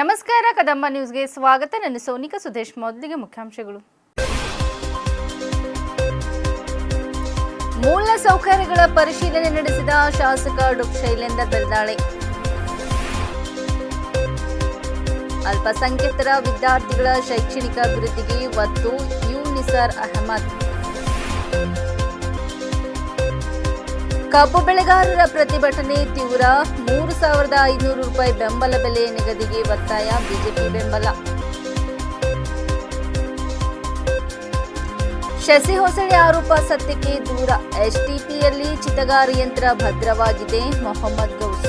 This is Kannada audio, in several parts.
ನಮಸ್ಕಾರ, ಕದಂಬ ನ್ಯೂಸ್ಗೆ ಸ್ವಾಗತ. ನನ್ನ ಸೋನಿಕಾ ಸುದೇಶ್, ಮೊದಲಿಗೆ ಮುಖ್ಯಾಂಶಗಳು. ಮೂಲ ಸೌಕರ್ಯಗಳ ಪರಿಶೀಲನೆ ನಡೆಸಿದ ಶಾಸಕ ಡುಕ್ ಶೈಲೇಂದ್ರ ಬೆಲ್ದಾಳೆ ಅಲ್ಪಸಂಖ್ಯಾತರ ವಿದ್ಯಾರ್ಥಿಗಳ ಶೈಕ್ಷಣಿಕ ಅಭಿವೃದ್ಧಿಗೆ ಒತ್ತು ಯು ಅಹಮದ್. ಕಬ್ಬು ಬೆಳೆಗಾರರ ಪ್ರತಿಭಟನೆ ತೀವ್ರ. ಮೂರು ಸಾವಿರದ ಐನೂರು ರೂಪಾಯಿ ಬೆಂಬಲ ಬೆಲೆ ನಿಗದಿಗೆ ಒತ್ತಾಯ ಬಿಜೆಪಿ ಬೆಂಬಲ. ಶಶಿ ಹೊಸಳೆ ಆರೋಪ ಸತ್ಯಕ್ಕೆ ದೂರ. ಎಸ್ಟಿಪಿಯಲ್ಲಿ ಚಿತಗಾರಿ ಯಂತ್ರ ಭದ್ರವಾಗಿದೆ ಮೊಹಮ್ಮದ್ ಗೌಸ್.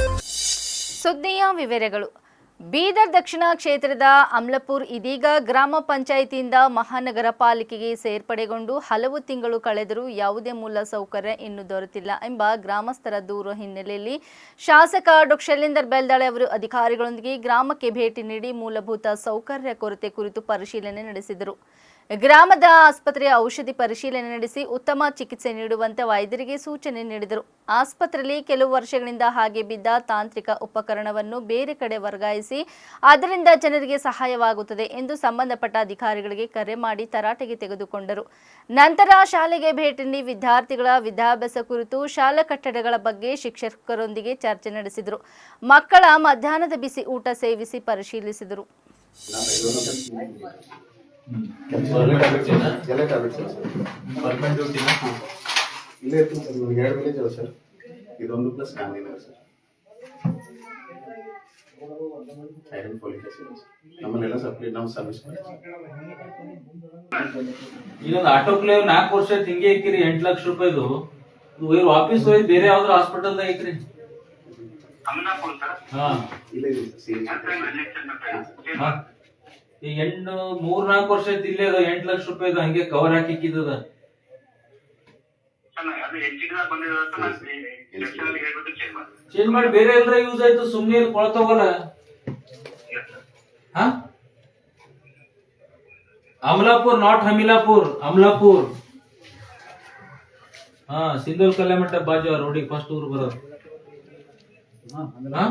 ಸುದ್ದಿಯ ವಿವರಗಳು. ಬೀದರ್ ದಕ್ಷಿಣ ಕ್ಷೇತ್ರದ ಅಮ್ಲಪುರ್ ಇದೀಗ ಗ್ರಾಮ ಪಂಚಾಯಿತಿಯಿಂದ ಮಹಾನಗರ ಪಾಲಿಕೆಗೆ ಸೇರ್ಪಡೆಗೊಂಡು ಹಲವು ತಿಂಗಳು ಕಳೆದರೂ ಯಾವುದೇ ಮೂಲ ಸೌಕರ್ಯ ಇನ್ನೂ ದೊರೆತಿಲ್ಲ ಎಂಬ ಗ್ರಾಮಸ್ಥರ ದೂರು ಹಿನ್ನೆಲೆಯಲ್ಲಿ ಶಾಸಕ ಡಾಕ್ಟರ್ ಶೈಲೇಂದರ್ ಬೆಲ್ದಾಳೆ ಅವರು ಅಧಿಕಾರಿಗಳೊಂದಿಗೆ ಗ್ರಾಮಕ್ಕೆ ಭೇಟಿ ನೀಡಿ ಮೂಲಭೂತ ಸೌಕರ್ಯ ಕೊರತೆ ಕುರಿತು ಪರಿಶೀಲನೆ ನಡೆಸಿದರು. ಗ್ರಾಮದ ಆಸ್ಪತ್ರೆಯ ಔಷಧಿ ಪರಿಶೀಲನೆ ನಡೆಸಿ ಉತ್ತಮ ಚಿಕಿತ್ಸೆ ನೀಡುವಂತೆ ವೈದ್ಯರಿಗೆ ಸೂಚನೆ ನೀಡಿದರು. ಆಸ್ಪತ್ರೆಯಲ್ಲಿ ಕೆಲವು ವರ್ಷಗಳಿಂದ ಹಾಗೆ ಬಿದ್ದ ತಾಂತ್ರಿಕ ಉಪಕರಣವನ್ನು ಬೇರೆ ಕಡೆ ವರ್ಗಾಯಿಸಿ ಅದರಿಂದ ಜನರಿಗೆ ಸಹಾಯವಾಗುತ್ತದೆ ಎಂದು ಸಂಬಂಧಪಟ್ಟ ಅಧಿಕಾರಿಗಳಿಗೆ ಕರೆ ಮಾಡಿ ತರಾಟೆಗೆ ತೆಗೆದುಕೊಂಡರು. ನಂತರ ಶಾಲೆಗೆ ಭೇಟಿ ನೀಡಿ ವಿದ್ಯಾರ್ಥಿಗಳ ವಿದ್ಯಾಭ್ಯಾಸ ಕುರಿತು ಶಾಲಾ ಕಟ್ಟಡಗಳ ಬಗ್ಗೆ ಶಿಕ್ಷಕರೊಂದಿಗೆ ಚರ್ಚೆ ನಡೆಸಿದರು. ಮಕ್ಕಳ ಮಧ್ಯಾಹ್ನದ ಬಿಸಿ ಊಟ ಸೇವಿಸಿ ಪರಿಶೀಲಿಸಿದರು. ಎಲ್ಲ ಟ್ಯಾಬ್ಲೆಟ್ಸ್ ಇದೆ ಸರ್ ಗೌರ್ಮೆಂಟ್ ಡ್ಯೂಟಿನ ಇಲ್ಲೇ ಇರ್ತೀನಿ ಸರ್ ನನಗೆ ಎರಡು ವಿಲೇಜ್ ಅಲ್ಲ ಸರ್ ಇದೊಂದು ಪ್ಲಸ್ ಫ್ಯಾಮಿಲಿ ಇದೆ ಸರ್ ಐರನ್ ಫೋಲಿಕ್ ಆಸಿಡ್ ನಮ್ಮಲ್ಲೆಲ್ಲ ಸಪ್ಲೈ ನಾವು ಸರ್ವಿಸ್ ಮಾಡ್ತೀವಿ ಇನ್ನೊಂದು ಆಟೋಕ್ಲೇವ್ ನಾಲ್ಕು ವರ್ಷ ಹಿಂಗೆ ಐಕಿರಿ ಎಂಟ್ ಲಕ್ಷ ರೂಪಾಯಿದು. ಇವ್ರು ವಾಪಸ್ ಹೋಗಿ ಬೇರೆ ಯಾವ್ದಾರು ಹಾಸ್ಪಿಟಲ್ದಾಗ ಐತ್ರಿ ಹಾ. ಇಲ್ಲೇ ಇದೆ ಸರ್ ಈ ಎಂಟು ಮೂರ್ ನಾಲ್ಕು ವರ್ಷ ಇಲ್ಲೇ ಅದ ಎಂಟ್ ಲಕ್ಷ ರೂಪಾಯಿ ಅದ ಹಂಗೆ ಕವರ್ ಹಾಕಿಕ್ಕಿದ್ದದ ಚೇಂಜ್ ಮಾಡಿ. ಬೇರೆ ಎಲ್ಲರ ಯೂಸ್ ಆಯ್ತು ಸುಮ್ನೆ ಕೊಳ್ತವಲ್ಲ ಅಮಲಾಪುರ್ ನಾಟ್ ಹಮಿಲಾಪುರ್ ಅಮಲಾಪುರ್. ಹಾ ಸಿಂಧೂಲ್ ಕಲ್ಯಾಮಠ ಬಾಜು ರೋಡಿಗೆ ಫಸ್ಟ್ ಊರ್ ಬರೋದು. ಹಾ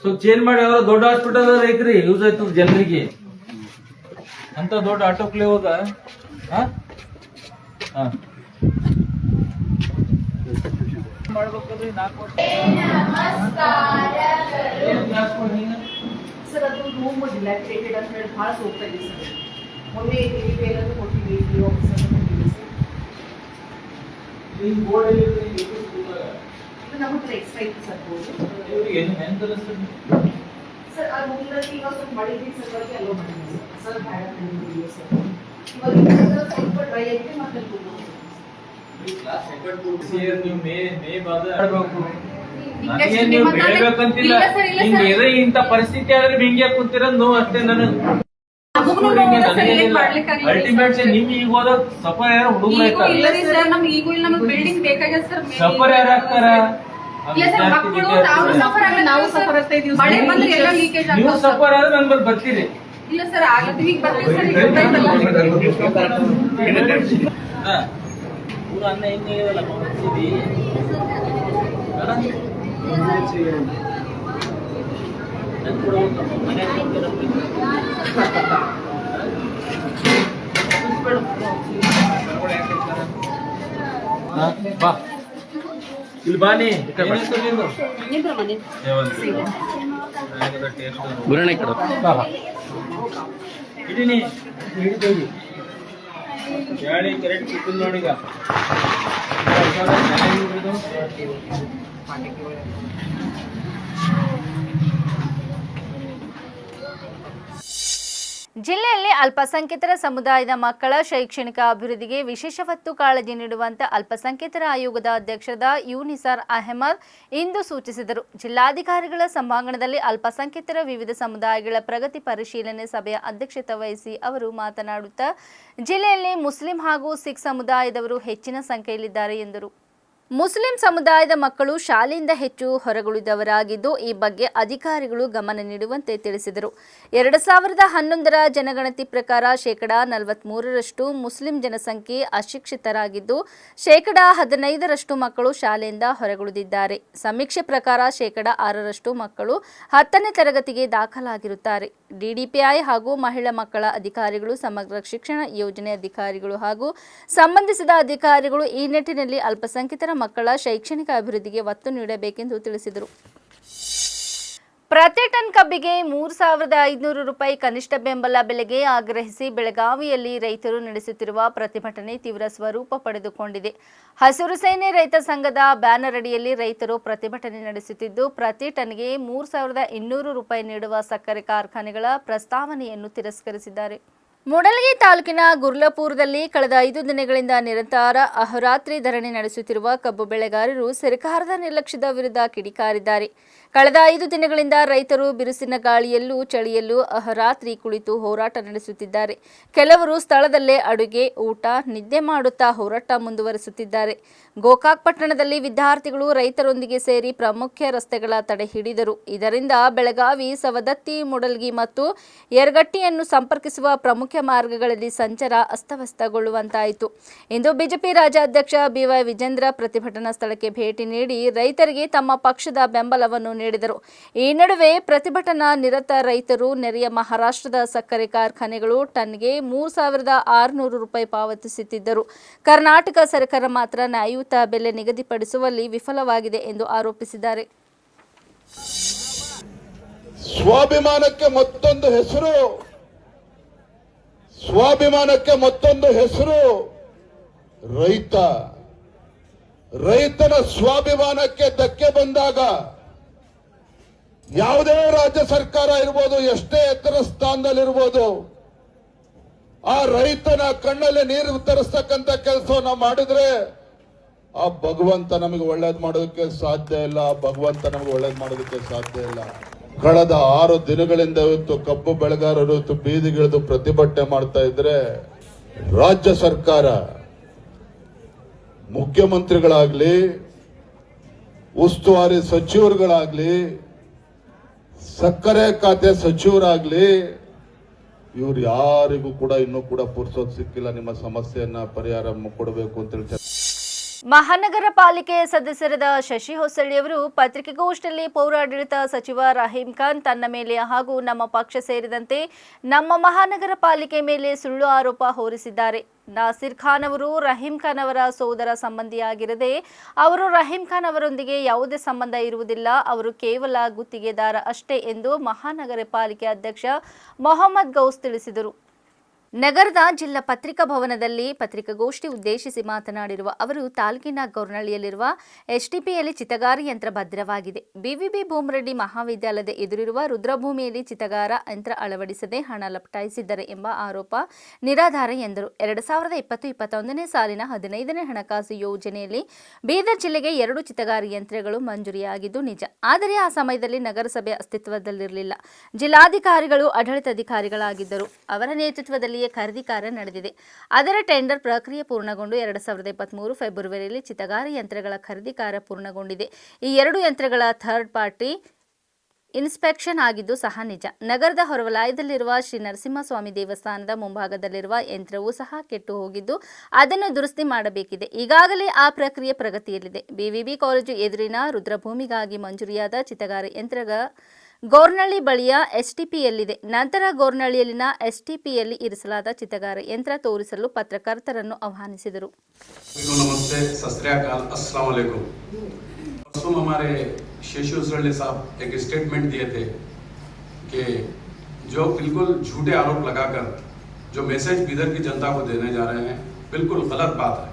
ಸ್ವಲ್ಪ ಚೇಂಜ್ ಮಾಡಿ ಅವ್ರ ದೊಡ್ಡ ಹಾಸ್ಪಿಟಲ್ ಐತ್ರಿ ಯೂಸ್ ಆಯ್ತು ಜನರಿಗೆ. ಅಂತ ದೊಡ್ಡ ಆಟೋ ಕ್ಲೇ ಹೋದ ಹಾ ಹಾ ಮಾಡ್ಬೇಕಲ್ರಿ ನಾಲ್ಕು ವರ್ಷ ಏನ್ class ಮಾಡಿ ನೀನು? ಸರ್ ಅದು ರೂಮ್ ಡಿಲಾಕ್ಟೇಟೆಡ್ ಅಂತ ಹೇಳಿ ಭಾಳ ಹೋಗ್ತಾ ಇದೆ ಸರ್ ಮೊನ್ನೆ ರಿಪೇರ್ ಅಂತ ಕೊಟ್ಟಿವಿ ಡಿ ಆಫೀಸ್ ಅಂತ ಕೊಟ್ಟಿವಿ ಸರ್ ನಿಮ್ board ಎಲ್ಲಿ ಇರ್ತದೆ? ಇದು school ದಾಗ. ಇದು ನಮ್ಮ ಹತ್ರ ಎಕ್ಸ್ಟ್ರಾ ಇತ್ತು ಸರ್ ಬೋರ್ಡು ಇವ್ರಿಗೆ ಏನು ಹೆಂಗ್ ಕಲಿಸ್ತಾರೆ? ಸರ್ ಆ ರೂಮ್ನಲ್ಲಿ ಸ್ವಲ್ಪ ಮಳೆ ಬೀಳ್ ಸಲುವಾಗಿ ಅಲ್ಲೋ ಮಾಡಿದ್ವಿ ಸರ್ ಸರ್ ಬೇಡ ತಂದಿದ್ದೀವಿ ಸರ್ ಇವಾಗ ಸ್ವಲ್ಪ ಡ್ರೈ ಐತೆ ಮತ್ತೆ ಸೇರ್ ನೀವು ಮೇ ಮೇ ಬಾದ ನೀವು. ಇಂಥ ಪರಿಸ್ಥಿತಿ ಆದ್ರೆ ಹಿಂಗೆ ಕೂತಿರ ನೋವು ಅಷ್ಟೇ ನನಗೆ ಅಲ್ಟಿಮೇಟ್. ನಿಮ್ಗೆ ಈಗ ಹೋದ ಸಫರ್ ಯಾರು ಹುಡುಗರು ಈಗೂ ಇಲ್ಲ ಸರ್ ನಮ್ಗೆ ಈಗೂ ಇಲ್ಲ ನಮಗೆ ಬಿಲ್ಡಿಂಗ್ ಬೇಕಾಗ್ಯದ ಸರ್ ಸಫರ್ ಯಾರು ಆಗ್ತಾರ? ಮಕ್ಕಳು ನಾವು ಸಫರ್ ಆಗಲ್ಲ ನಾವು suffer ಆಗ್ತಾ ಇದೀವಿ ಸರ್. ಮಳೆ ಬಂದ್ರೆ ಎಲ್ಲ ಲೀಕೇಜ್ ನೀವು ಆಗ್ತದೆ ಸಫರ್ ಆದ್ರೆ ನನ್ ಬಲ್ಲಿ ಬರ್ತೀರಿ ಇಲ್ಲ ಸರ್ ಆಗತ್ತೀವಿ ಈಗ ಬರ್ತೀವಿ ಸರ್ ಈಗ ಗೊತ್ತಾಯ್ತಲ್ಲ. ಹಾ. ಊರ ಅನ್ನ ಹೆಂಗೆ ಹೇಳಿದಲ್ಲ ಮಗಸಿದಿ. ಅಲ್ಲ? ನನ್ ಕೂಡ ಹೋಗ್ತಮ್ಮ, ಮನ್ಯಾಗ್ ಬರ್ತೀರ? ಹಾ, ಬಾ ಇಲ್ಲಿ ಬಾ ನೀ ಏನ್ ಹೆಸ್ರು ನಿಂದು? ಸೇವಂತಿ. ಹೇಗಿದೆ taste? ಬಾ, ಬಾ. ಹಿಡೀನಿ ಹಿಡಿದೋಗಿ ಗಾಳಿ ಕರೆಕ್ಟ್ ಸಿಕ್ಕಿಲ್ಲ ನೋಡೀಗ ಜಿಲ್ಲೆಯಲ್ಲಿ ಅಲ್ಪಸಂಖ್ಯಾತರ ಸಮುದಾಯದ ಮಕ್ಕಳ ಶೈಕ್ಷಣಿಕ ಅಭಿವೃದ್ಧಿಗೆ ವಿಶೇಷ ಒತ್ತು ಕಾಳಜಿ ನೀಡುವಂತೆ ಅಲ್ಪಸಂಖ್ಯಾತರ ಆಯೋಗದ ಅಧ್ಯಕ್ಷರಾದ ಯುನಿಸಾರ್ ಅಹಮದ್ ಇಂದು ಸೂಚಿಸಿದರು. ಜಿಲ್ಲಾಧಿಕಾರಿಗಳ ಸಭಾಂಗಣದಲ್ಲಿ ಅಲ್ಪಸಂಖ್ಯಾತರ ವಿವಿಧ ಸಮುದಾಯಗಳ ಪ್ರಗತಿ ಪರಿಶೀಲನೆ ಸಭೆಯ ಅಧ್ಯಕ್ಷತೆ ವಹಿಸಿ ಅವರು ಮಾತನಾಡುತ್ತಾ, ಜಿಲ್ಲೆಯಲ್ಲಿ ಮುಸ್ಲಿಂ ಹಾಗೂ ಸಿಖ್ ಸಮುದಾಯದವರು ಹೆಚ್ಚಿನ ಸಂಖ್ಯೆಯಲ್ಲಿದ್ದಾರೆ ಎಂದರು. ಮುಸ್ಲಿಂ ಸಮುದಾಯದ ಮಕ್ಕಳು ಶಾಲೆಯಿಂದ ಹೆಚ್ಚು ಹೊರಗುಳಿದವರಾಗಿದ್ದು ಈ ಬಗ್ಗೆ ಅಧಿಕಾರಿಗಳು ಗಮನ ನೀಡುವಂತೆ ತಿಳಿಸಿದರು. ಎರಡು ಸಾವಿರದ ಹನ್ನೊಂದರ ಜನಗಣತಿ ಪ್ರಕಾರ ಶೇಕಡಾ ನಲವತ್ಮೂರರಷ್ಟು ಮುಸ್ಲಿಂ ಜನಸಂಖ್ಯೆ ಅಶಿಕ್ಷಿತರಾಗಿದ್ದು, ಶೇಕಡಾ ಹದಿನೈದರಷ್ಟು ಮಕ್ಕಳು ಶಾಲೆಯಿಂದ ಹೊರಗುಳಿದಿದ್ದಾರೆ. ಸಮೀಕ್ಷೆ ಪ್ರಕಾರ ಶೇಕಡಾ ಆರರಷ್ಟು ಮಕ್ಕಳು ಹತ್ತನೇ ತರಗತಿಗೆ ದಾಖಲಾಗಿರುತ್ತಾರೆ. ಡಿಡಿಪಿಐ ಹಾಗೂ ಮಹಿಳಾ ಮಕ್ಕಳ ಅಧಿಕಾರಿಗಳು, ಸಮಗ್ರ ಶಿಕ್ಷಣ ಯೋಜನೆ ಅಧಿಕಾರಿಗಳು ಹಾಗೂ ಸಂಬಂಧಿಸಿದ ಅಧಿಕಾರಿಗಳು ಈ ನಿಟ್ಟಿನಲ್ಲಿ ಅಲ್ಪಸಂಖ್ಯಾತರ ಮಕ್ಕಳ ಶೈಕ್ಷಣಿಕ ಅಭಿವೃದ್ಧಿಗೆ ಒತ್ತು ನೀಡಬೇಕೆಂದು ತಿಳಿಸಿದರು. ಪ್ರತಿ ಟನ್ ಕಬ್ಬಿಗೆ ಮೂರು ಸಾವಿರದ ಐದುನೂರು ರೂಪಾಯಿ ಕನಿಷ್ಠ ಬೆಂಬಲ ಬೆಲೆಗೆ ಆಗ್ರಹಿಸಿ ಬೆಳಗಾವಿಯಲ್ಲಿ ರೈತರು ನಡೆಸುತ್ತಿರುವ ಪ್ರತಿಭಟನೆ ತೀವ್ರ ಸ್ವರೂಪ ಪಡೆದುಕೊಂಡಿದೆ. ಹಸಿರು ಸೇನೆ ರೈತ ಸಂಘದ ಬ್ಯಾನರ್ ಅಡಿಯಲ್ಲಿ ರೈತರು ಪ್ರತಿಭಟನೆ ನಡೆಸುತ್ತಿದ್ದು, ಪ್ರತಿ ಟನ್ಗೆ ಮೂರು ಸಾವಿರದ ಇನ್ನೂರು ರೂಪಾಯಿ ನೀಡುವ ಸಕ್ಕರೆ ಕಾರ್ಖಾನೆಗಳ ಪ್ರಸ್ತಾವನೆಯನ್ನು ತಿರಸ್ಕರಿಸಿದ್ದಾರೆ. ಮೂಡಲಗಿ ತಾಲೂಕಿನ ಗುರ್ಲಪುರದಲ್ಲಿ ಕಳೆದ ಐದು ದಿನಗಳಿಂದ ನಿರಂತರ ಅಹರಾತ್ರಿ ಧರಣಿ ನಡೆಸುತ್ತಿರುವ ಕಬ್ಬು ಬೆಳೆಗಾರರು ಸರ್ಕಾರದ ನಿರ್ಲಕ್ಷ್ಯದ ವಿರುದ್ಧ ಕಿಡಿಕಾರಿದ್ದಾರೆ. ಕಳೆದ ಐದು ದಿನಗಳಿಂದ ರೈತರು ಬಿರುಸಿನ ಗಾಳಿಯಲ್ಲೂ ಚಳಿಯಲ್ಲೂ ಅಹರಾತ್ರಿ ಕುಳಿತು ಹೋರಾಟ ನಡೆಸುತ್ತಿದ್ದಾರೆ. ಕೆಲವರು ಸ್ಥಳದಲ್ಲೇ ಅಡುಗೆ, ಊಟ, ನಿದ್ದೆ ಮಾಡುತ್ತಾ ಹೋರಾಟ ಮುಂದುವರಿಸುತ್ತಿದ್ದಾರೆ. ಗೋಕಾಕ್ ಪಟ್ಟಣದಲ್ಲಿ ವಿದ್ಯಾರ್ಥಿಗಳು ರೈತರೊಂದಿಗೆ ಸೇರಿ ಪ್ರಮುಖ ರಸ್ತೆಗಳ ತಡೆ ಹಿಡಿದರು. ಇದರಿಂದ ಬೆಳಗಾವಿ, ಸವದತ್ತಿ, ಮೂಡಲ್ಗಿ ಮತ್ತು ಯರಗಟ್ಟಿಯನ್ನು ಸಂಪರ್ಕಿಸುವ ಪ್ರಮುಖ ಮಾರ್ಗಗಳಲ್ಲಿ ಸಂಚಾರ ಅಸ್ತವ್ಯಸ್ತಗೊಳ್ಳುವಂತಾಯಿತು. ಇಂದು ಬಿಜೆಪಿ ರಾಜ್ಯಾಧ್ಯಕ್ಷ ಬಿವೈ ವಿಜೇಂದ್ರ ಪ್ರತಿಭಟನಾ ಸ್ಥಳಕ್ಕೆ ಭೇಟಿ ನೀಡಿ ರೈತರಿಗೆ ತಮ್ಮ ಪಕ್ಷದ ಬೆಂಬಲವನ್ನು ನೀಡಿದರು. ಈ ನಡುವೆ ಪ್ರತಿಭಟನಾ ನಿರತ ರೈತರು ನೆರೆಯ ಮಹಾರಾಷ್ಟ್ರದ ಸಕ್ಕರೆ ಕಾರ್ಖಾನೆಗಳು ಟನ್ಗೆ ಮೂರು ಸಾವಿರದ ಆರುನೂರು ರೂಪಾಯಿ ಪಾವತಿಸುತ್ತಿದ್ದರು. ಕರ್ನಾಟಕ ಸರ್ಕಾರ ಮಾತ್ರ ನ್ಯಾಯಯುತ ಬೆಲೆ ನಿಗದಿಪಡಿಸುವಲ್ಲಿ ವಿಫಲವಾಗಿದೆ ಎಂದು ಆರೋಪಿಸಿದ್ದಾರೆ. ಸ್ವಾಭಿಮಾನಕ್ಕೆ ಮತ್ತೊಂದು ಹೆಸರು. ಸ್ವಾಭಿಮಾನಕ್ಕೆ ಮತ್ತೊಂದು ಹೆಸರು. ರೈತ. ರೈತನ ಸ್ವಾಭಿಮಾನಕ್ಕೆ ಧಕ್ಕೆ ಬಂದಾಗ ಯಾವುದೇ ರಾಜ್ಯ ಸರ್ಕಾರ ಇರ್ಬೋದು, ಎಷ್ಟೇ ಎತ್ತರ ಸ್ಥಾನದಲ್ಲಿರ್ಬೋದು, ಆ ರೈತನ ಕಣ್ಣಲ್ಲಿ ನೀರು ತರಿಸ್ತಕ್ಕಂಥ ಕೆಲಸವನ್ನ ಮಾಡಿದ್ರೆ ಆ ಭಗವಂತ ನಮಗೆ ಒಳ್ಳೇದು ಮಾಡೋದಕ್ಕೆ ಸಾಧ್ಯ ಇಲ್ಲ ಆ ಭಗವಂತ ನಮಗೆ ಒಳ್ಳೇದು ಮಾಡೋದಕ್ಕೆ ಸಾಧ್ಯ ಇಲ್ಲ. ಕಳೆದ ಆರು ದಿನಗಳಿಂದ ಇವತ್ತು ಕಬ್ಬು ಬೆಳೆಗಾರರು ಇವತ್ತು ಬೀದಿಗಿಳಿದು ಪ್ರತಿಭಟನೆ ಮಾಡ್ತಾ ಇದ್ರೆ, ರಾಜ್ಯ ಸರ್ಕಾರ ಮುಖ್ಯಮಂತ್ರಿಗಳಾಗ್ಲಿ, ಉಸ್ತುವಾರಿ ಸಚಿವರುಗಳಾಗ್ಲಿ ಸಕ್ಕರೆ ಖಾತೆ ಸಚಿವರಾಗ್ಲಿ, ಇವ್ರು ಯಾರಿಗೂ ಕೂಡ ಇನ್ನೂ ಕೂಡ ಪುರ್ಸೋದ್ ಸಿಕ್ಕಿಲ್ಲ, ನಿಮ್ಮ ಸಮಸ್ಯೆಯನ್ನ ಪರಿಹಾರ ಕೊಡಬೇಕು ಅಂತ ಚರ್ಚೆ ಮಹಾನಗರ ಪಾಲಿಕೆ ಸದಸ್ಯರಾದ ಶಶಿ ಹೊಸಳ್ಳಿಯವರು ಪತ್ರಿಕೆಗೋಷ್ಠಿಯಲ್ಲಿ ಪೌರಾಡಳಿತ ಸಚಿವ ರಹೀಂ ಖಾನ್ ತನ್ನ ಮೇಲೆ ಹಾಗೂ ನಮ್ಮ ಪಕ್ಷ ಸೇರಿದಂತೆ ನಮ್ಮ ಮಹಾನಗರ ಪಾಲಿಕೆ ಮೇಲೆ ಸುಳ್ಳು ಆರೋಪ ಹೊರಿಸಿದ್ದಾರೆ. ನಾಸಿರ್ ಖಾನ್ ಅವರು ರಹೀಂ ಖಾನ್ ಅವರ ಸೋದರ ಸಂಬಂಧಿಯಾಗಿರದೆ ಅವರು ರಹೀಂ ಖಾನ್ ಅವರೊಂದಿಗೆ ಯಾವುದೇ ಸಂಬಂಧ ಇರುವುದಿಲ್ಲ. ಅವರು ಕೇವಲ ಗುತ್ತಿಗೆದಾರ ಅಷ್ಟೇ ಎಂದು ಮಹಾನಗರ ಪಾಲಿಕೆ ಅಧ್ಯಕ್ಷ ಮೊಹಮ್ಮದ್ ಗೌಸ್ ತಿಳಿಸಿದರು. ನಗರದ ಜಿಲ್ಲಾ ಪತ್ರಿಕಾ ಭವನದಲ್ಲಿ ಪತ್ರಿಕಾಗೋಷ್ಠಿ ಉದ್ದೇಶಿಸಿ ಮಾತನಾಡಿರುವ ಅವರು, ತಾಲೂಕಿನ ಗೌರ್ನಳ್ಳಿಯಲ್ಲಿರುವ ಎಸ್ಟಿಪಿಯಲ್ಲಿ ಚಿತಗಾರ ಯಂತ್ರ ಭದ್ರವಾಗಿದೆ. ಬಿವಿಬಿ ಭೂಮರೆಡ್ಡಿ ಮಹಾವಿದ್ಯಾಲಯದ ಎದುರಿರುವ ರುದ್ರಭೂಮಿಯಲ್ಲಿ ಚಿತಗಾರ ಯಂತ್ರ ಅಳವಡಿಸದೆ ಹಣ ಲಪಟಾಯಿಸಿದ್ದಾರೆ ಎಂಬ ಆರೋಪ ನಿರಾಧಾರ ಎಂದರು. ಎರಡು ಸಾವಿರದ ಇಪ್ಪತ್ತು ಇಪ್ಪತ್ತೊಂದನೇ ಸಾಲಿನ ಹದಿನೈದನೇ ಹಣಕಾಸು ಯೋಜನೆಯಲ್ಲಿ ಬೀದರ್ ಜಿಲ್ಲೆಗೆ ಎರಡು ಚಿತಗಾರ ಯಂತ್ರಗಳು ಮಂಜೂರಿಯಾಗಿದ್ದು ನಿಜ. ಆದರೆ ಆ ಸಮಯದಲ್ಲಿ ನಗರಸಭೆ ಅಸ್ತಿತ್ವದಲ್ಲಿರಲಿಲ್ಲ. ಜಿಲ್ಲಾಧಿಕಾರಿಗಳು, ಆಡಳಿತಾಧಿಕಾರಿಗಳಾಗಿದ್ದರು. ಅವರ ನೇತೃತ್ವದಲ್ಲಿಯೇ ಖರೀದಿ ಕಾರ್ಯ ನಡೆದಿದೆ. ಅದರ ಟೆಂಡರ್ ಪ್ರಕ್ರಿಯೆ ಪೂರ್ಣಗೊಂಡು ಎರಡು ಸಾವಿರದ ಇಪ್ಪತ್ತ್ಮೂರು ಫೆಬ್ರವರಿಯಲ್ಲಿ ಚಿತಗಾರಿ ಯಂತ್ರಗಳ ಖರೀದಿ ಕಾರ್ಯ ಪೂರ್ಣಗೊಂಡಿದೆ. ಈ ಎರಡು ಯಂತ್ರಗಳ ಥರ್ಡ್ ಪಾರ್ಟಿ ಇನ್ಸ್ಪೆಕ್ಷನ್ ಆಗಿದ್ದು ಸಹ ನಿಜ. ನಗರದ ಹೊರವಲಯದಲ್ಲಿರುವ ಶ್ರೀ ನರಸಿಂಹಸ್ವಾಮಿ ದೇವಸ್ಥಾನದ ಮುಂಭಾಗದಲ್ಲಿರುವ ಯಂತ್ರವೂ ಸಹ ಕೆಟ್ಟು ಹೋಗಿದ್ದು ಅದನ್ನು ದುರಸ್ತಿ ಮಾಡಬೇಕಿದೆ. ಈಗಾಗಲೇ ಆ ಪ್ರಕ್ರಿಯೆ ಪ್ರಗತಿಯಲ್ಲಿದೆ. ಬಿವಿಬಿ ಕಾಲೇಜು ಎದುರಿನ ರುದ್ರಭೂಮಿಗಾಗಿ ಮಂಜೂರಿಯಾದ ಚಿತಗಾರ ಯಂತ್ರಗ ಗೋರ್ನಳ್ಳಿ ಬಳಿಯ ಎಸ್ಟಿಪಿಯಲ್ಲಿದೆ ನಂತರ ಗೋರ್ನಳ್ಳಿಯಲ್ಲಿನ ಎಸ್ಟಿಪಿಯಲ್ಲಿ ಇರಿಸಲಾದ ಚಿತಗಾರ ಯಂತ್ರ ತೋರಿಸಲು ಪತ್ರಕರ್ತರನ್ನು ಆಹ್ವಾನಿಸಿದರು को नमस्ते सत श्रीकाल अस्सलाम वालेकुम परसों हमारे शेषु उसरल्ले साहब एक स्टेटमेंट दिए थे कि जो बिल्कुल झूठे आरोप लगाकर जो मैसेज बिदर की जनता को देने जा रहे हैं बिल्कुल गलत बात है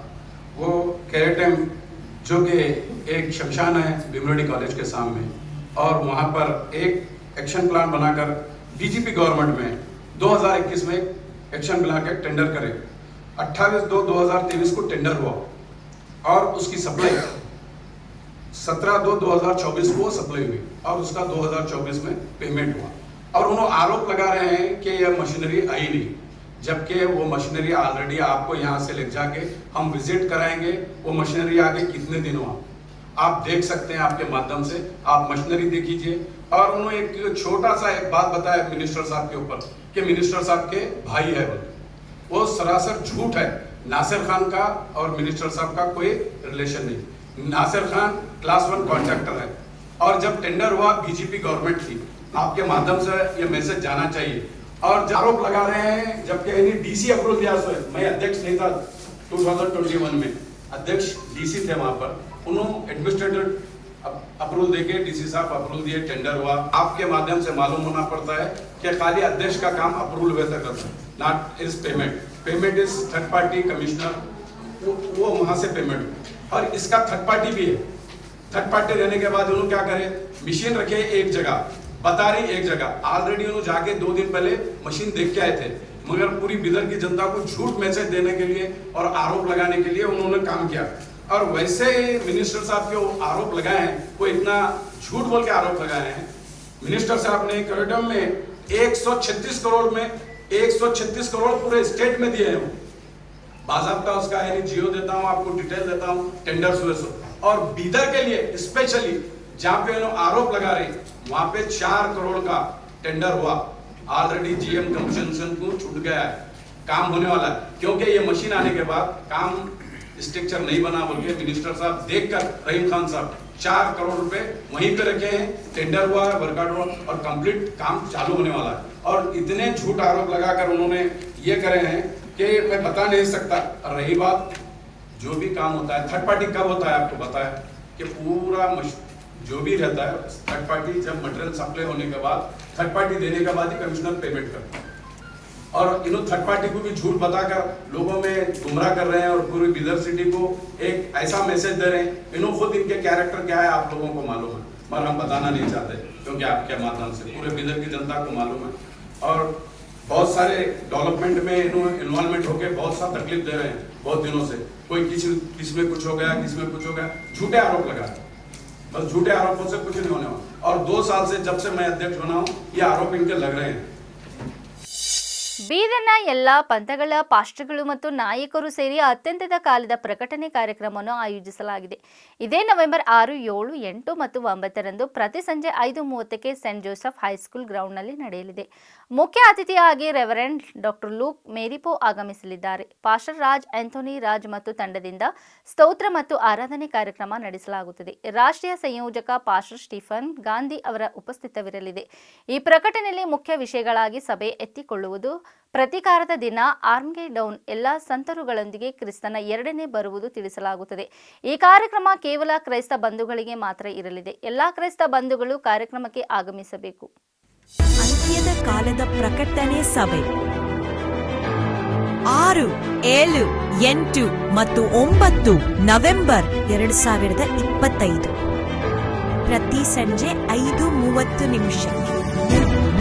वो कैरेटम जो कि एक शमशान है भीमरोडी कॉलेज के सामने और वहाँ पर एक एक्शन प्लान बनाकर बीजेपी गवर्नमेंट में 2021 में एक एक्शन प्लान के टेंडर करे। 28 दो 2023 को टेंडर हुआ और उसकी सप्लाई 17 दो 2024 को सप्लाई हुई और उसका 2024 में पेमेंट हुआ। और उन्होंने आरोप लगा रहे हैं कि यह मशीनरी आई नहीं, जबकि वो मशीनरी ऑलरेडी आपको यहाँ से ले जाके हम विज़िट कराएँगे। वो मशीनरी आगे कितने दिन हुआ? आप देख सकते हैं आपके माध्यम से। आप मशीनरी देख लीजिए और उन्होंने एक छोटा सा एक बात बताया मिनिस्टर साहब के ऊपर कि मिनिस्टर साहब के भाई है बोले वो सरासर झूठ है। नासिर खान का और मिनिस्टर साहब का कोई रिलेशन नहीं। Nasir Khan class one contractor है। और जब टेंडर हुआ बीजेपी गवर्नमेंट थी आपके माध्यम से ये मैसेज जाना चाहिए। और आरोप लगा रहे हैं, जबकि डीसी अप्रूवल दिया मैं अध्यक्ष नहीं था 2021 में। अध्यक्ष डीसी थे वहाँ पर। उन्होंने एडमिनिस्ट्रेटर अप्रूवल देके डीसी साहब अप्रूवल दिए टेंडर हुआ। आपके माध्यम से मालूम होना पड़ता है कि खाली अध्यक्ष का काम अप्रूवल वैसे करता है not is payment payment is third party commissioner वो, वो वहाँ से पेमेंट और इसका थर्ड पार्टी भी है। थर्ड पार्टी रहने के बाद उन्होंने क्या करे? मशीन रखे एक जगह बता रही एक जगह। ऑलरेडी उन्होंने जाके दो दिन पहले मशीन देख के आए थे। मगर पूरी बिदर की जनता को झूठ मैसेज देने के लिए और आरोप लगाने के लिए उन्होंने काम किया। और वैसे मिनिस्टर साहब के आरोप लगाए हैं, वो इतना झूठ बोल के आरोप लगाए हैं। मिनिस्टर साहब ने करोडम में 136 करोड़ में 136 करोड़ पूरे स्टेट में दिए हैं बाजाबता उसका यानी जियो देता हूँ, आपको डिटेल देता हूँ टेंडर हुए सो। और बीदर के लिए स्पेशली जहाँ पे आरोप लगा रहे, वहाँ पे चार करोड़ का टेंडर हुआ। ऑलरेडी जीएम कमीशन को छूट गया है। काम होने वाला है, क्योंकि ये मशीन आने के बाद काम स्ट्रक्चर नहीं बना बोल के मिनिस्टर साहब देखकर, रहीम खान साहब, चार करोड़ रुपए वहीं पे रखे हैं टेंडर हुआ है वर्कआउट हुआ और कंप्लीट काम चालू होने वाला है। और इतने झूठ आरोप लगाकर उन्होंने ये करे हैं कि मैं बता नहीं सकता। रही बात, जो भी काम होता है थर्ड पार्टी कब होता है आपको पता है? कि पूरा जो भी रहता है थर्ड पार्टी जब मटेरियल सप्लाई होने के बाद थर्ड पार्टी देने के बाद ही कमिश्नर पेमेंट करता है। और इन्हों थर्ड पार्टी को भी झूठ बताकर लोगों में गुमराह कर रहे हैं और पूरी बिदर सिटी को एक ऐसा मैसेज दे रहे हैं इन्हों खुद इनके कैरेक्टर क्या है, आप लोगों को मालूम है। पर हम बताना नहीं चाहते, क्योंकि आपके माध्यम से पूरे बिदर की जनता को मालूम है। और बहुत सारे डेवलपमेंट में इन्वॉल्वमेंट होके बहुत सा तकलीफ़ दे रहे हैं, बहुत दिनों से। कोई किसी, किसमें कुछ हो गया, किसमें कुछ हो गया, झूठे आरोप लगा बस झूठे आरोपों से कुछ नहीं होने वाला। और दो साल से जब से मैं अध्यक्ष बना हूँ, ये आरोप इनके लग रहे हैं। ಬೀದರ್ನ ಎಲ್ಲ ಪಂಥಗಳ ಪಾಸ್ಟರ್ಗಳು ಮತ್ತು ನಾಯಕರು ಸೇರಿ ಅತ್ಯಂತದ ಕಾಲದ ಪ್ರಕಟಣೆ ಕಾರ್ಯಕ್ರಮವನ್ನು ಆಯೋಜಿಸಲಾಗಿದೆ. ಇದೇ ನವೆಂಬರ್ ಆರು, ಏಳು, ಎಂಟು ಮತ್ತು ಒಂಬತ್ತರಂದು ಪ್ರತಿ ಸಂಜೆ ಐದು ಮೂವತ್ತಕ್ಕೆ ಸೆಂಟ್ ಜೋಸೆಫ್ ಹೈಸ್ಕೂಲ್ ಗ್ರೌಂಡ್ನಲ್ಲಿ ನಡೆಯಲಿದೆ. ಮುಖ್ಯ ಅತಿಥಿಯಾಗಿ ರೆವರೆಂಡ್ ಡಾಕ್ಟರ್ ಲೂಕ್ ಮೇರಿಪೋ ಆಗಮಿಸಲಿದ್ದಾರೆ. ಪಾಸ್ಟರ್ ರಾಜ್ ಆಂಥೋನಿ ರಾಜ್ ಮತ್ತು ತಂಡದಿಂದ ಸ್ತೋತ್ರ ಮತ್ತು ಆರಾಧನೆ ಕಾರ್ಯಕ್ರಮ ನಡೆಸಲಾಗುತ್ತದೆ. ರಾಷ್ಟ್ರೀಯ ಸಂಯೋಜಕ ಪಾಸ್ಟರ್ ಸ್ಟೀಫನ್ ಗಾಂಧಿ ಅವರ ಉಪಸ್ಥಿತವಿರಲಿದೆ. ಈ ಪ್ರಕಟಣೆಯಲ್ಲಿ ಮುಖ್ಯ ವಿಷಯಗಳಾಗಿ ಸಭೆ ಎತ್ತಿಕೊಳ್ಳುವುದು ಪ್ರತಿಕಾರದ ದಿನ ಆರ್ಮ್ಗೆ ಡೌನ್ ಎಲ್ಲ ಸಂತರುಗಳೊಂದಿಗೆ ಕ್ರಿಸ್ತನ ಎರಡನೇ ಬರುವುದು ತಿಳಿಸಲಾಗುತ್ತದೆ. ಈ ಕಾರ್ಯಕ್ರಮ ಕೇವಲ ಕ್ರೈಸ್ತ ಬಂಧುಗಳಿಗೆ ಮಾತ್ರ ಇರಲಿದೆ. ಎಲ್ಲ ಕ್ರೈಸ್ತ ಬಂಧುಗಳು ಕಾರ್ಯಕ್ರಮಕ್ಕೆ ಆಗಮಿಸಬೇಕು. ಅಂತ್ಯದ ಕಾಲದ ಪ್ರಕಟಣೆ ಸಭೆ. ಆರು, ಏಳು, ಎಂಟು ಮತ್ತು ಒಂಬತ್ತು ನವೆಂಬರ್ ಎರಡು ಸಾವಿರದ ಇಪ್ಪತ್ತೈದು. ಪ್ರತಿ ಸಂಜೆ ಐದು ಮೂವತ್ತು ನಿಮಿಷ.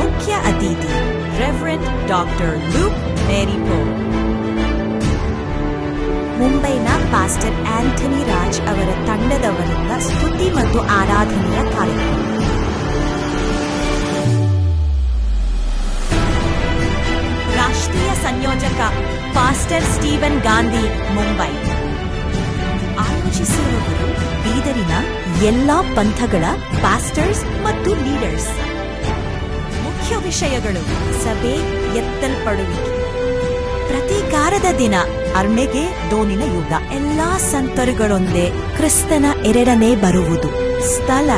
ಮುಖ್ಯ ಅತಿಥಿ. ರೆವರೆಂಡ್ ಡಾಕ್ಟರ್ ಲೂಕ್ ಮೇರಿಪೋ ಮುಂಬೈನ ಪಾಸ್ಟರ್ ಆಂಥನಿ ರಾಜ್ ಅವರ ತಂಡದವರಿಂದ ಸ್ತುತಿ ಮತ್ತು ಆರಾಧನೆಯ ಕಾರ್ಯಕ್ರಮ. ರಾಷ್ಟ್ರೀಯ ಸಂಯೋಜಕ ಪಾಸ್ಟರ್ ಸ್ಟೀವನ್ ಗಾಂಧಿ ಮುಂಬೈ ಆಯೋಜಿಸಿರುವವರು ಬೀದರಿನ ಎಲ್ಲಾ ಪಂಥಗಳ ಪಾಸ್ಟರ್ಸ್ ಮತ್ತು ಲೀಡರ್ಸ್ ಮುಖ್ಯ ವಿಷಯಗಳು ಸಭೆ ಎತ್ತಲ್ಪಡುವಿಕೆ. ಪ್ರತೀಕಾರದ ದಿನ ಅರ್ಣೆಗೆ ದೋನಿನ ಯುದ್ಧ. ಎಲ್ಲಾ ಸಂತರುಗಳೊಂದೇ ಕ್ರಿಸ್ತನ ಎರಡನೇ ಬರುವುದು. ಸ್ಥಳ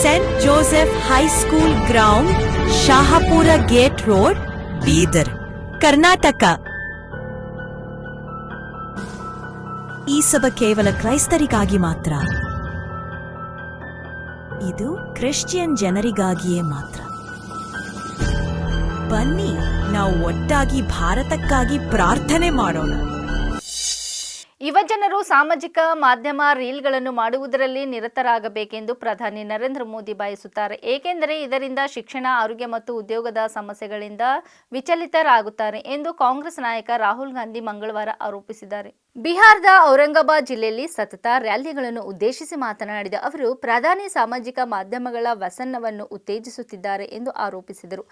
Saint Joseph high school ground Shahapur gate road Bidar, Karnataka. ಈ ಸಭೆ ಕೇವಲ ಕ್ರೈಸ್ತರಿಗಾಗಿ ಮಾತ್ರ. ಇದು ಕ್ರಿಶ್ಚಿಯನ್ ಜನರಿಗಾಗಿಯೇ ಮಾತ್ರ. ಬನ್ನಿ, ನಾವು ಒಟ್ಟಾಗಿ ಭಾರತಕ್ಕಾಗಿ ಪ್ರಾರ್ಥನೆ ಮಾಡೋಣ. ಯುವಜನರು ಸಾಮಾಜಿಕ ಮಾಧ್ಯಮ ರೀಲ್ಗಳನ್ನು ಮಾಡುವುದರಲ್ಲಿ ನಿರತರಾಗಬೇಕೆಂದು ಪ್ರಧಾನಿ ನರೇಂದ್ರ ಮೋದಿ ಬಯಸುತ್ತಾರೆ. ಏಕೆಂದರೆ ಇದರಿಂದ ಶಿಕ್ಷಣ, ಆರೋಗ್ಯ ಮತ್ತು ಉದ್ಯೋಗದ ಸಮಸ್ಯೆಗಳಿಂದ ವಿಚಲಿತರಾಗುತ್ತಾರೆ ಎಂದು ಕಾಂಗ್ರೆಸ್ ನಾಯಕ ರಾಹುಲ್ ಗಾಂಧಿ ಮಂಗಳವಾರ ಆರೋಪಿಸಿದ್ದಾರೆ. ಬಿಹಾರದ ಔರಂಗಾಬಾದ್ ಜಿಲ್ಲೆಯಲ್ಲಿ ಸತತ ರ್ಯಾಲಿಗಳನ್ನು ಉದ್ದೇಶಿಸಿ ಮಾತನಾಡಿದ ಅವರು, ಪ್ರಧಾನಿ ಸಾಮಾಜಿಕ ಮಾಧ್ಯಮಗಳ ವ್ಯಸನವನ್ನು ಉತ್ತೇಜಿಸುತ್ತಿದ್ದಾರೆ ಎಂದು ಆರೋಪಿಸಿದರು.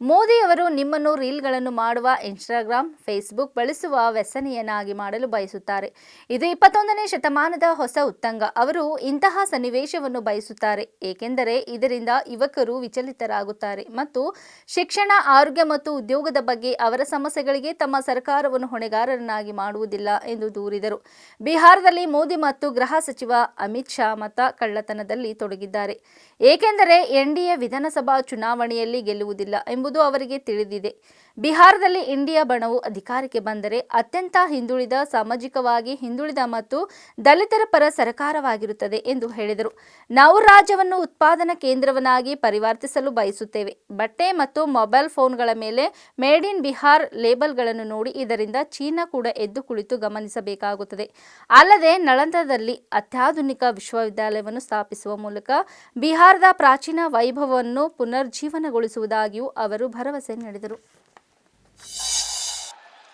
ಮೋದಿ ಅವರು ನಿಮ್ಮನ್ನು ರೀಲ್ಗಳನ್ನು ಮಾಡುವ, ಇನ್ಸ್ಟಾಗ್ರಾಮ್, ಫೇಸ್ಬುಕ್ ಬಳಸುವ ವ್ಯಸನಿಯನ್ನಾಗಿ ಮಾಡಲು ಬಯಸುತ್ತಾರೆ. ಇದು ಇಪ್ಪತ್ತೊಂದನೇ ಶತಮಾನದ ಹೊಸ ಉತ್ತಂಗ. ಅವರು ಇಂತಹ ಸನ್ನಿವೇಶವನ್ನು ಬಯಸುತ್ತಾರೆ. ಏಕೆಂದರೆ ಇದರಿಂದ ಯುವಕರು ವಿಚಲಿತರಾಗುತ್ತಾರೆ ಮತ್ತು ಶಿಕ್ಷಣ, ಆರೋಗ್ಯ ಮತ್ತು ಉದ್ಯೋಗದ ಬಗ್ಗೆ ಅವರ ಸಮಸ್ಯೆಗಳಿಗೆ ತಮ್ಮ ಸರ್ಕಾರವನ್ನು ಹೊಣೆಗಾರರನ್ನಾಗಿ ಮಾಡುವುದಿಲ್ಲ ಎಂದು ದೂರಿದರು. ಬಿಹಾರದಲ್ಲಿ ಮೋದಿ ಮತ್ತು ಗೃಹ ಸಚಿವ ಅಮಿತ್ ಶಾ ಮತ ಕಳ್ಳತನದಲ್ಲಿ ತೊಡಗಿದ್ದಾರೆ. ಏಕೆಂದರೆ ಎನ್ಡಿಎ ವಿಧಾನಸಭಾ ಚುನಾವಣೆಯಲ್ಲಿ ಗೆಲ್ಲುವುದಿಲ್ಲ ಎಂಬುದು ಅವರಿಗೆ ತಿಳಿದಿದೆ. ಬಿಹಾರದಲ್ಲಿ ಇಂಡಿಯಾ ಬಣವು ಅಧಿಕಾರಕ್ಕೆ ಬಂದರೆ ಅತ್ಯಂತ ಹಿಂದುಳಿದ, ಸಾಮಾಜಿಕವಾಗಿ ಹಿಂದುಳಿದ ಮತ್ತು ದಲಿತರ ಪರ ಸರ್ಕಾರವಾಗಿರುತ್ತದೆ ಎಂದು ಹೇಳಿದರು. ನಾವು ರಾಜ್ಯವನ್ನು ಉತ್ಪಾದನಾ ಕೇಂದ್ರವನ್ನಾಗಿ ಪರಿವರ್ತಿಸಲು ಬಯಸುತ್ತೇವೆ. ಬಟ್ಟೆ ಮತ್ತು ಮೊಬೈಲ್ ಫೋನ್ಗಳ ಮೇಲೆ ಮೇಡ್ ಇನ್ ಬಿಹಾರ್ ಲೇಬಲ್ಗಳನ್ನು ನೋಡಿ ಇದರಿಂದ ಚೀನಾ ಕೂಡ ಎದ್ದು ಕುಳಿತು ಗಮನಿಸಬೇಕಾಗುತ್ತದೆ. ಅಲ್ಲದೆ ನಳಂದದಲ್ಲಿ ಅತ್ಯಾಧುನಿಕ ವಿಶ್ವವಿದ್ಯಾಲಯವನ್ನು ಸ್ಥಾಪಿಸುವ ಮೂಲಕ ಬಿಹಾರದ ಪ್ರಾಚೀನ ವೈಭವವನ್ನು ಪುನರ್ಜೀವನಗೊಳಿಸುವುದಾಗಿಯೂ ಅವರು ಭರವಸೆ ನೀಡಿದರು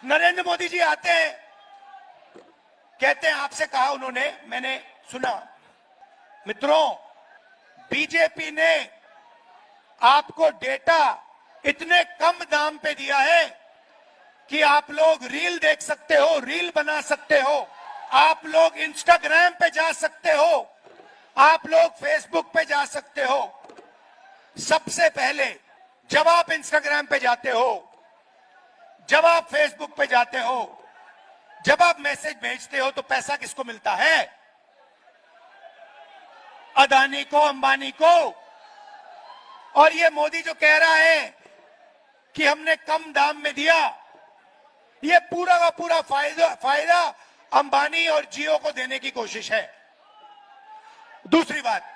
नरेंद्र मोदी जी आते हैं कहते हैं आपसे कहा उन्होंने मैंने सुना मित्रों बीजेपी ने आपको डेटा इतने कम दाम पे दिया है कि आप लोग रील देख सकते हो रील बना सकते हो आप लोग इंस्टाग्राम पे जा सकते हो आप लोग फेसबुक पे जा सकते हो सबसे पहले जब आप इंस्टाग्राम पे जाते हो, जब आप फेसबुक पे जाते हो, जब आप मैसेज भेजते हो तो पैसा किसको मिलता है? अदानी को, अंबानी को। और ये मोदी जो कह रहा है कि हमने कम दाम में दिया, ये पूरा का पूरा फ़ायदा फ़ायदा अंबानी और जियो को देने की कोशिश है। दूसरी बात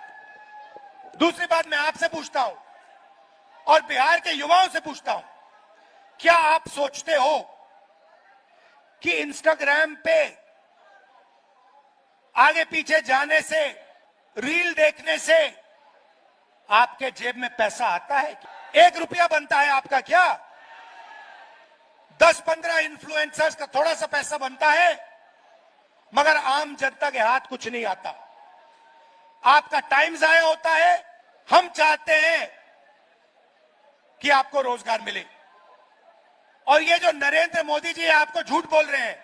दूसरी बात मैं आपसे पूछता हूँ। और बिहार के युवाओं से पूछता हूँ, क्या आप सोचते हो कि इंस्टाग्राम पे आगे पीछे जाने से, रील देखने से आपके जेब में पैसा आता है? एक रुपया बनता है आपका क्या? दस पंद्रह इन्फ्लुएंसर्स का थोड़ा सा पैसा बनता है, मगर आम जनता के हाथ कुछ नहीं आता। आपका टाइम जाया होता है, हम चाहते हैं कि आपको रोजगार मिले और ये जो नरेंद्र मोदी जी आपको झूठ बोल रहे हैं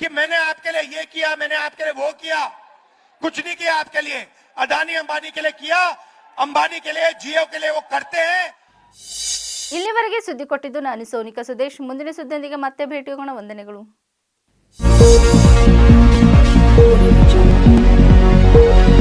कि मैंने आपके लिए ये किया मैंने आपके लिए वो किया कुछ नहीं किया आपके लिए अदानी अंबानी के लिए किया अंबानी के लिए जियो के लिए वो करते हैं ಇಲ್ಲಿವರೆಗೆ ಸುದ್ದಿ ಕೊಟ್ಟಿದ್ದು ನಾನು ಸೋನಿಕಾ ಸುದೇಶ್ ಮುಂದಿನ ಸುದ್ದಿಯೊಂದಿಗೆ ಮತ್ತೆ ಭೇಟಿಯಾಗೋಣ ವಂದನೆಗಳು Audio Jungle.